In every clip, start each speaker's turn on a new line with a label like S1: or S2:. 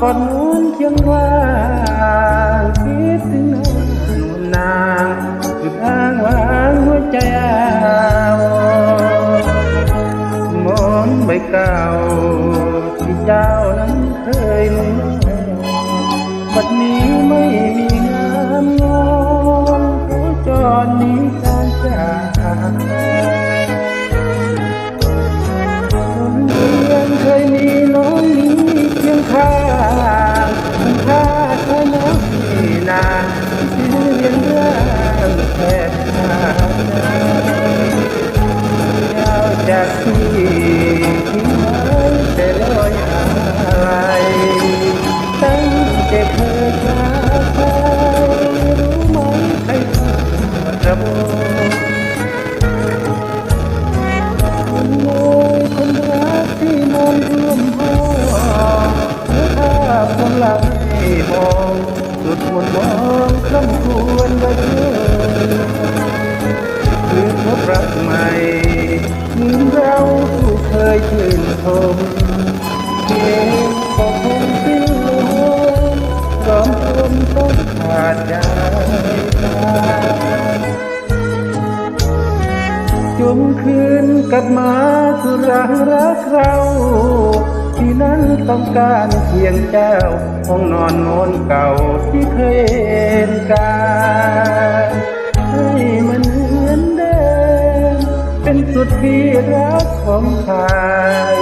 S1: ก่อดนวลเคียงว่าคิดถึงน้องนวลนางจุดอ้างวางหัวใจอามอนใบเก่าที่เจ้านั้นเคยนุ่งบัดนี้ไม่มีงามงอนโคจรหนี้การจาก สุดมนมองคำควรว่าเธอคืนพบรักใหม่เหมือนเราผู้เคยชื่นชมเพียงก็คงสิ้นลมสองคนต้องขาดใจตายจงคืนกลับมาสู่รักรักเรา ที่นั้นต้องการเพียงเจ้าห้องนอนโนอนเก่าที่เคยเห็นกายให้มันเหมือนเดิมเป็นสุดที่รักของชาย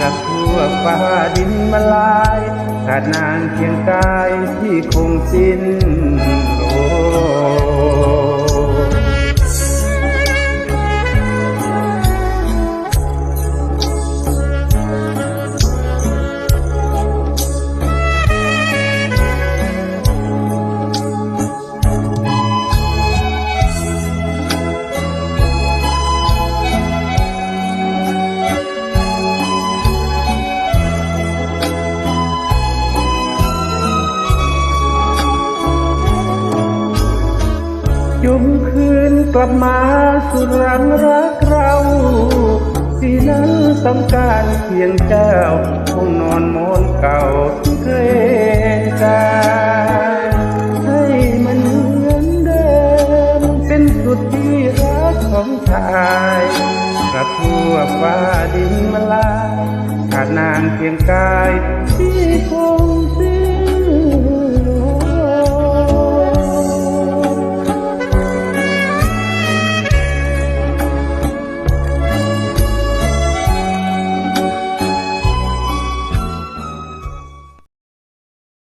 S1: รักทั่วฟ้าดินมาลายขาดนางเพียงกายที่คงสิ้น กลับมาสู่รังรักเราที่นั้นต้องการเพียงเจ้าห้องนอนมอนเก่าที่เคยกาให้มันเหมือนเดิมเป็นสุดที่รักของชายกระทั่วฟ้าดินมาลาขาดนางเพียงกายที่คงสิ